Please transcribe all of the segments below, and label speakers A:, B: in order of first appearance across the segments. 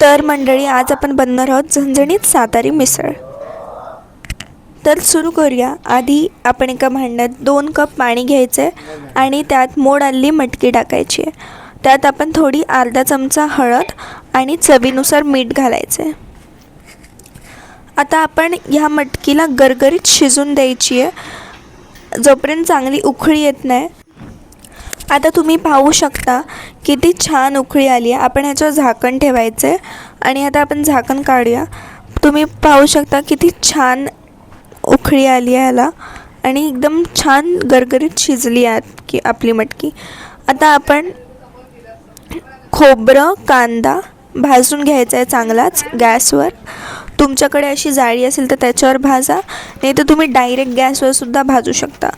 A: तर मंडळी आज आपण बनणार आहोत झणझणीत सातारी मिसळ. तर सुरू करूया. आधी आपण एका भांड्यात दोन कप पाणी घ्यायचं आहे आणि त्यात मोड आलेली मटकी टाकायची. आहे त्यात आपण थोडी अर्धा चमचा हळद आणि चवीनुसार मीठ घालायचं. आहे आता आपण ह्या मटकीला गरगरीत शिजून द्यायची आहे. जोपर्यंत चांगली उखळी येत नाही आता तुम्ही पाहू शकता किती छान उकळी आली आहे. आपण ह्याच्यावर झाकण ठेवायचं आहे. आणि आता आपण झाकण काढूया. तुम्ही पाहू शकता किती छान उकळी आली आहे ह्याला आणि एकदम छान गरगरीत शिजली आहे की आपली मटकी. आता आपण खोबरं कांदा भाजून घ्यायचा आहे चांगलाच गॅसवर. तुमच्याकडे अशी जाळी असेल तर त्याच्यावर भाजा. नाही तर तुम्ही डायरेक्ट गॅसवर सुद्धा भाजू शकता.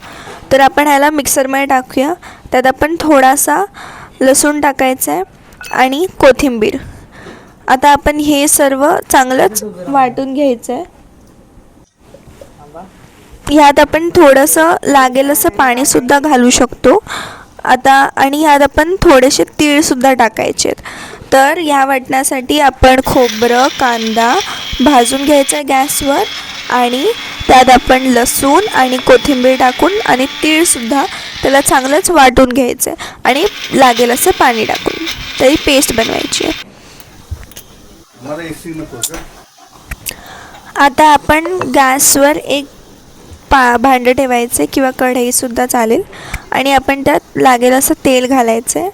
A: तर आपण ह्याला मिक्सरमध्ये टाकूया. त्यात आपण थोडासा लसूण टाकायचा आहे आणि कोथिंबीर. आता आपण हे सर्व चांगलंच वाटून घ्यायचं आहे ह्यात आपण थोडंसं लागेल असं पाणीसुद्धा घालू शकतो. आता आणि ह्यात आपण थोडेसे तीळसुद्धा टाकायचे आहेत तर ह्या वाटण्यासाठी आपण खोबरं कांदा भाजून घ्यायचं आहे गॅसवर आणि त्यात आपण लसूण आणि कोथिंबीर टाकून आणि तीळसुद्धा त्याला चांगलंच वाटून घ्यायचं आहे आणि लागेल असं पाणी टाकून. तरी पेस्ट बनवायची आहे. आता आपण गॅसवर एक पा भांडं ठेवायचं किंवा कढईसुद्धा चालेल. आणि आपण त्यात लागेल असं तेल घालायचं आहे.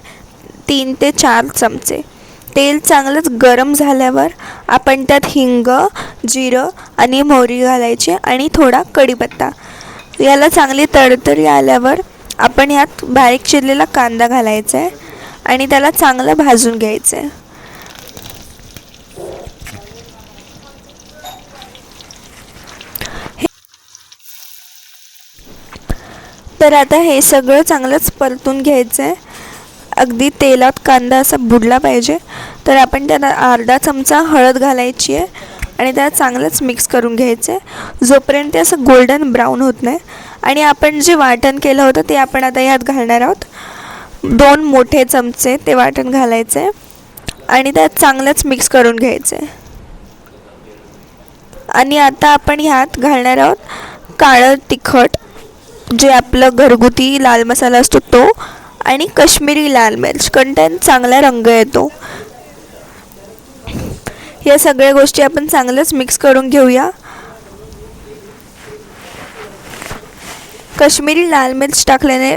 A: तीन ते चार चमचे. तेल चांगलंच गरम झाल्यावर आपण त्यात हिंग जिरं आणि मोहरी घालायची आणि थोडा कढीपत्ता याला चांगली तरतरी आल्यावर आपण यात बारीक चिरलेला कांदा घालायचा आहे आणि त्याला चांगलं भाजून घ्यायचं आहे. तर आता हे सगळं चांगलंच परतून घ्यायचं आहे. अगदी तेलात कांदा असा बुडला पाहिजे तर आपण त्यात अर्धा चमचा हळद घालायची आहे आणि त्यात चांगलंच मिक्स करून घ्यायचं आहे. जोपर्यंत ते असं गोल्डन ब्राऊन होत नाही आणि आपण जे वाटण केलं होतं ते आपण आता यात घालणार आहोत. दोन मोठे चमचे ते वाटण घालायचे आणि त्यात चांगलंच मिक्स करून घ्यायचे आणि आता आपण ह्यात घालणार आहोत काळं तिखट जे आपलं घरगुती लाल मसाला असतो तो. आणि कश्मीरी लाल मिर्च. कंटेंट चांगला रंग येतो. या सगळ्या गोष्टी आपण चांगलंच मिक्स करून घेऊया. कश्मीरी लाल मिर्च टाकल्याने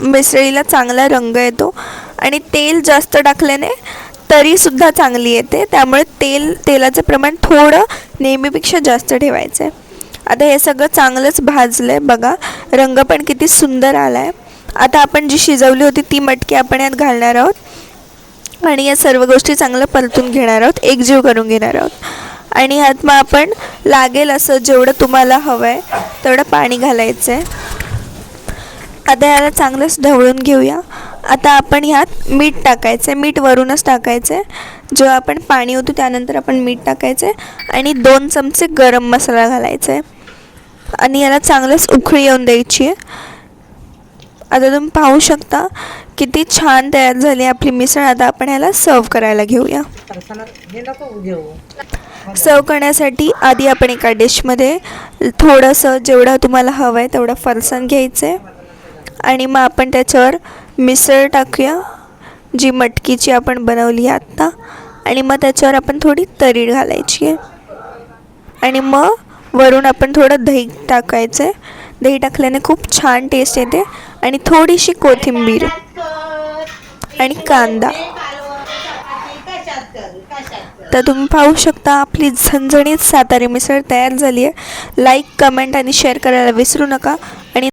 A: मिसळीला चांगला रंग येतो. आणि तेल जास्त टाकल्याने तरीसुद्धा चांगली येते. त्यामुळे तेल तेलाचं प्रमाण थोडं नेहमीपेक्षा जास्त ठेवायचं आहे आता हे सगळं चांगलंच भाजलं आहे बघा. रंग पण किती सुंदर आला आहे आता आपण जी शिजवली होती ती मटकी आपण यात घालणार आहोत. आणि या सर्व गोष्टी चांगलं परतून घेणार आहोत. एकजीव करून घेणार आहोत. आणि ह्यात मग आपण लागेल असं जेवढं तुम्हाला हवं आहे तेवढं पाणी घालायचं आहे आता याला चांगलंच ढवळून घेऊया. आता आपण ह्यात मीठ टाकायचं आहे मीठ वरूनच टाकायचं आहे जेव्हा आपण पाणी होतो त्यानंतर आपण मीठ टाकायचं आहे आणि दोन चमचे गरम मसाला घालायचा आहे आणि याला चांगलंच उखळी येऊन द्यायची आहे. आता तुम्ही पाहू शकता किती छान तयार झाली आपली मिसळ. आता आपण ह्याला सर्व करायला घेऊया. सर्व करण्यासाठी आधी आपण एका डिशमध्ये थोडंसं जेवढं तुम्हाला हवं आहे तेवढं फरसाण घ्यायचं आहे आणि मग आपण त्याच्यावर मिसळ टाकूया जी मटकीची आपण बनवली आहे आत्ता. आणि मग त्याच्यावर आपण थोडी तरी घालायची आहे. आणि मग वरून आपण थोडं दही टाकायचं आहे दही टाकल्याने खूप छान टेस्ट येते. आणि थोडीशी कोथिंबीर आणि कांदा. तर तुम्ही पाहू शकता आपली झणझणीत सातारी मिसळ तयार झाली आहे. लाईक कमेंट आणि शेअर करायला विसरू नका. आणि